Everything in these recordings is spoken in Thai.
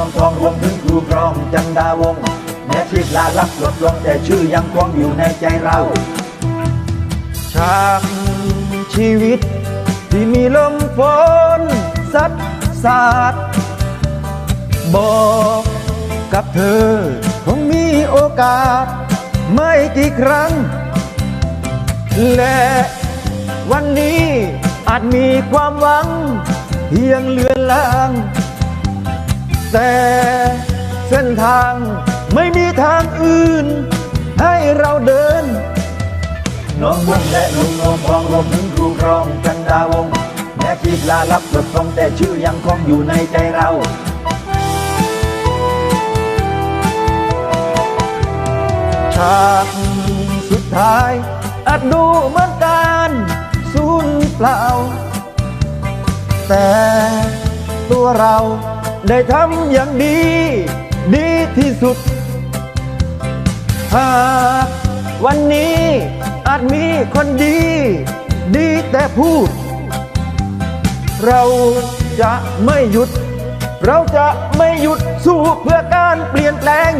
วงทองรวมถึงครูกรองจันดาวงแม้ชีพลาลับลดลงแต่ชื่อยังคงอยู่ในใจเราฉากชีวิต ที่มีลมฝนซัดสาดบอกกับเธอคงมีโอกาส ไม่กี่ครั้ง และวันนี้อาจมีความหวังเพียงเลือนลาง แต่เส้นทางไม่มีทางอื่น ให้เราเดิน น้องบุญและลุงนวมทองรวมถึงครูกรองจันดาวงแม้ชีพลาลับลดลงแต่ชื่อยังคงอยู่ในใจเราฉากสุดท้ายอาจดูเหมือนการสูญเปล่า แต่ตัวเรา ได้ทำอย่างดี ดีที่สุด หากวันนี้อาจมีคนดี ดีแต่พูด เราจะไม่หยุด เราจะไม่หยุดสู้เพื่อการเปลี่ยนแปลง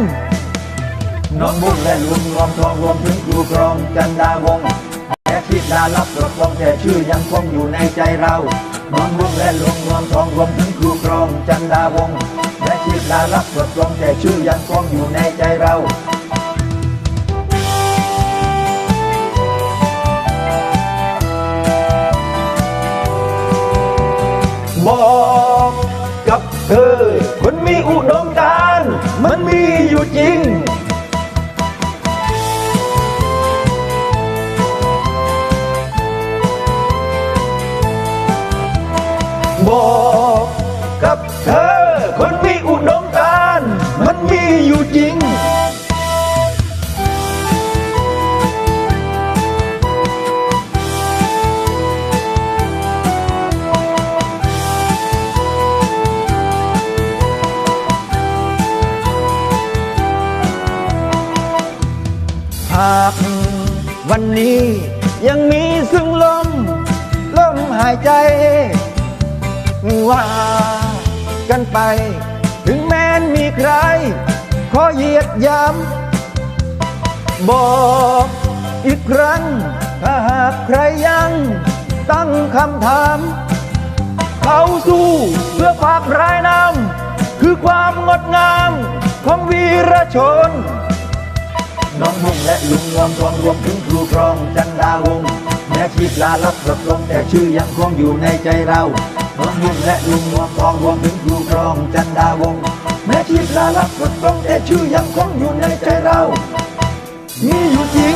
น้องบุญและลุงรวมทองรวมถึงครูกรองจันดาวง ลาลับลดลงแต่ชื่อยังคงอยู่ในใจเราน้องบุญและลุงรวมทองรวมถึงครูกรองจันดาวงแม้ชีพลาลับลดลงแต่ชื่อยังคงอยู่ในใจเราบอกกับเธอคนมีอุดมการมันมีอยู่จริงากวันนี้ยังมีซึ่งลมลมหายใจว่ากันไป ถึงแม้นมีใคร ขอเหยียดย้ำบอกอีกครั้ง ถ้าหากใครยังตั้งคำถาม เขาสู้เพื่อภาครายนำคือความงดงามของวีรชน น้องมุงและลุงงวมรวมรวมถึงครูครองจันดาวงแม้ชีพลาลับหลบลงแต่ชื่อยังคงอยู่ในใจเราน้องมุงและลุงงวมรวมรวมถึงครูครองจันดาวงแม้ชีพลาลับหลบลงแต่ชื่อยังคงอยู่ในใจเรามีอยู่จริง